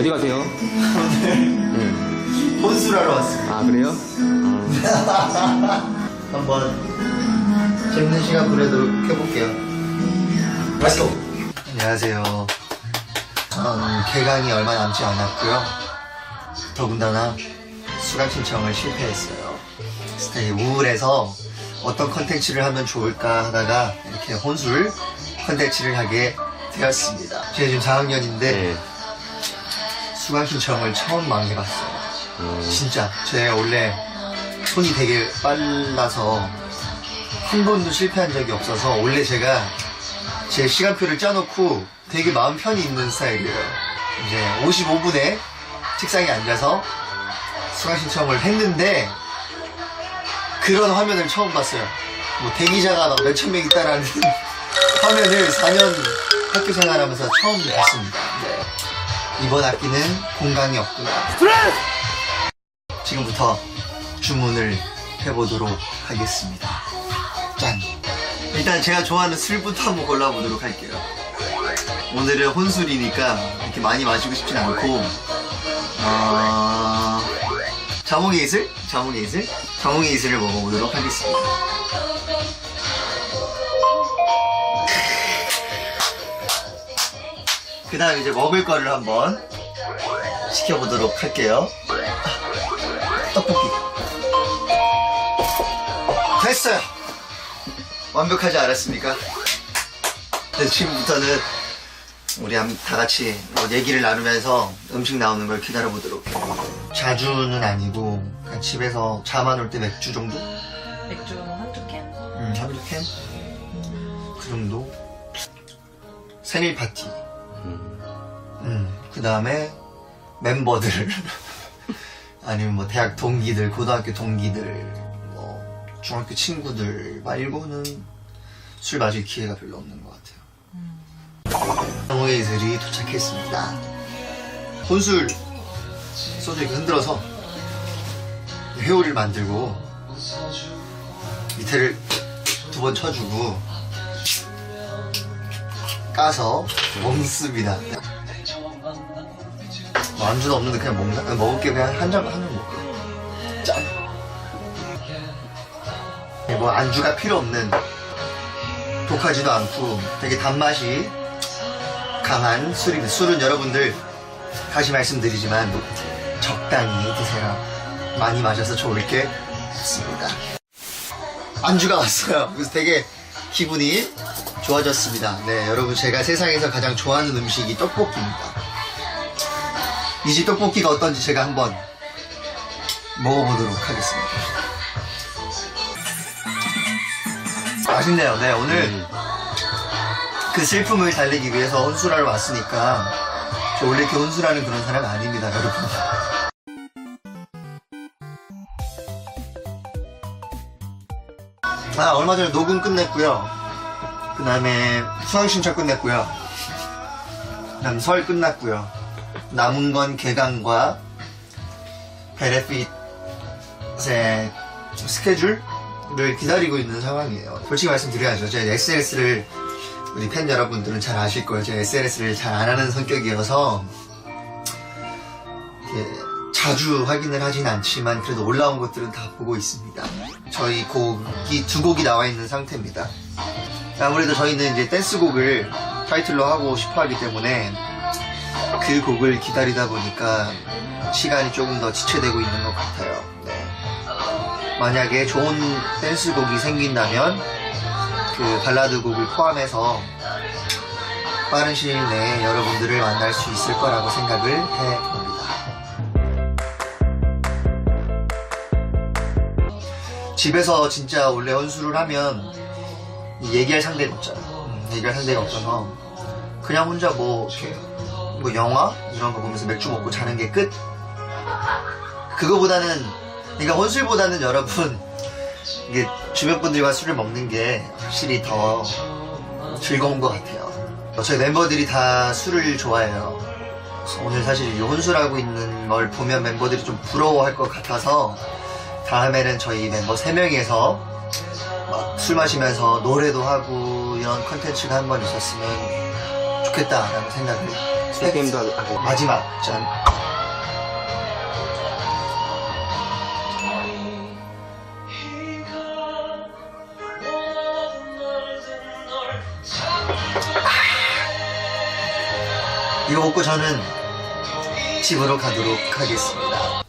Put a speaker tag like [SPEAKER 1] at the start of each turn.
[SPEAKER 1] 어디 가세요? 응.
[SPEAKER 2] 혼술하러 왔습니다.
[SPEAKER 1] 아, 그래요?
[SPEAKER 2] 한번 재밌는 시간 보내도록 해볼게요. Go. 안녕하세요. 음, 개강이 얼마 남지 않았고요. 더군다나 수강 신청을 실패했어요. 그래서 되게 우울해서 어떤 컨텐츠를 하면 좋을까 하다가 이렇게 혼술 컨텐츠를 하게 되었습니다. 제가 지금 4학년인데
[SPEAKER 1] 네.
[SPEAKER 2] 수강 신청을 처음 망해봤어요.
[SPEAKER 1] 음,
[SPEAKER 2] 진짜 제 원래 손이 되게 빨라서 한 번도 실패한 적이 없어서 원래 제가 제 시간표를 짜놓고 되게 마음 편히 있는 스타일이에요. 이제 55분에 책상에 앉아서 수강 신청을 했는데 그런 화면을 처음 봤어요. 뭐 대기자가 막 몇천 명 있다라는 화면을 4년 학교 생활하면서 처음 봤습니다. 네. 이번 학기는 공강이 없구나. 지금부터 주문을 해보도록 하겠습니다. 짠! 일단 제가 좋아하는 술부터 한번 골라보도록 할게요. 오늘은 혼술이니까 이렇게 많이 마시고 싶진 않고, 어... 자몽의 이슬? 자몽의 이슬? 자몽의 이슬을 먹어보도록 하겠습니다. 그 다음 이제 먹을 거를 한번 시켜보도록 할게요. 떡볶이. 됐어요. 완벽하지 않았습니까? 네, 지금부터는 우리 한- 다 같이 뭐 얘기를 나누면서 음식 나오는 걸 기다려보도록 해요. 자주는 아니고 그냥 집에서 잠안 올 때 맥주 정도?
[SPEAKER 3] 맥주 한두 캔?
[SPEAKER 2] 음, 한두 캔? 그 정도? 생일 파티. 음, 그 다음에 멤버들. 아니면 뭐 대학 동기들, 고등학교 동기들, 뭐 중학교 친구들 말고는 술 마실 기회가 별로 없는 것 같아요. 상호의 이슬이 도착했습니다. 혼술 소주 이렇게 흔들어서 회오리를 만들고 밑에를 두 번 쳐주고 까서 먹습니다. 뭐 안주도 없는데 그냥 먹나? 그냥 먹을게 그냥 한 잔, 한잔 먹게. 짠. 네, 뭐 안주가 필요 없는 독하지도 않고 되게 단맛이 강한 술입니다. 술은 여러분들 다시 말씀드리지만 적당히 드세요. 많이 마셔서 좋을 게 없습니다. 안주가 왔어요. 그래서 되게 기분이 좋아졌습니다. 네, 여러분 제가 세상에서 가장 좋아하는 음식이 떡볶이입니다. 이 집 떡볶이가 어떤지 제가 한번 먹어보도록 하겠습니다. 맛있네요. 네, 오늘
[SPEAKER 1] 음,
[SPEAKER 2] 그 슬픔을 달래기 위해서 혼술하러 왔으니까 저 원래 이렇게 혼술하는 그런 사람 아닙니다, 여러분. 아, 얼마 전에 녹음 끝냈고요. 그 다음에 수강 신청 끝냈고요. 그 다음 설 끝났고요. 남은 건 개강과 베네핏의 스케줄을 기다리고 있는 상황이에요. 솔직히 말씀드려야죠. 제가 SNS를 우리 팬 여러분들은 잘 아실 거예요. 제가 SNS를 잘 안 하는 성격이어서 자주 확인을 하진 않지만 그래도 올라온 것들은 다 보고 있습니다. 저희 곡이 두 곡이 나와 있는 상태입니다. 아무래도 저희는 이제 댄스곡을 타이틀로 하고 싶어 하기 때문에 그 곡을 기다리다 보니까 시간이 조금 더 지체되고 있는 것 같아요. 네. 만약에 좋은 댄스곡이 생긴다면 그 발라드 곡을 포함해서 빠른 시일 내에 여러분들을 만날 수 있을 거라고 생각을 해봅니다. 집에서 진짜 원래 혼술을 하면 얘기할 상대가 없잖아. 음, 얘기할 상대가 없어서 그냥 혼자 뭐 이렇게 뭐 영화 이런 거 보면서 맥주 먹고 자는 게 끝. 그거보다는 그러니까 혼술보다는 여러분 이게 주변 분들과 술을 먹는 게 확실히 더 즐거운 것 같아요. 저희 멤버들이 다 술을 좋아해요. 오늘 사실 이 혼술하고 있는 걸 보면 멤버들이 좀 부러워할 것 같아서 다음에는 저희 멤버 3명이서 술 마시면서 노래도 하고 이런 컨텐츠가 한 번 있었으면 좋겠다라는 생각을
[SPEAKER 1] 스펙임도 하고
[SPEAKER 2] 마지막 짠. 아! 이거 먹고 저는 집으로 가도록 하겠습니다.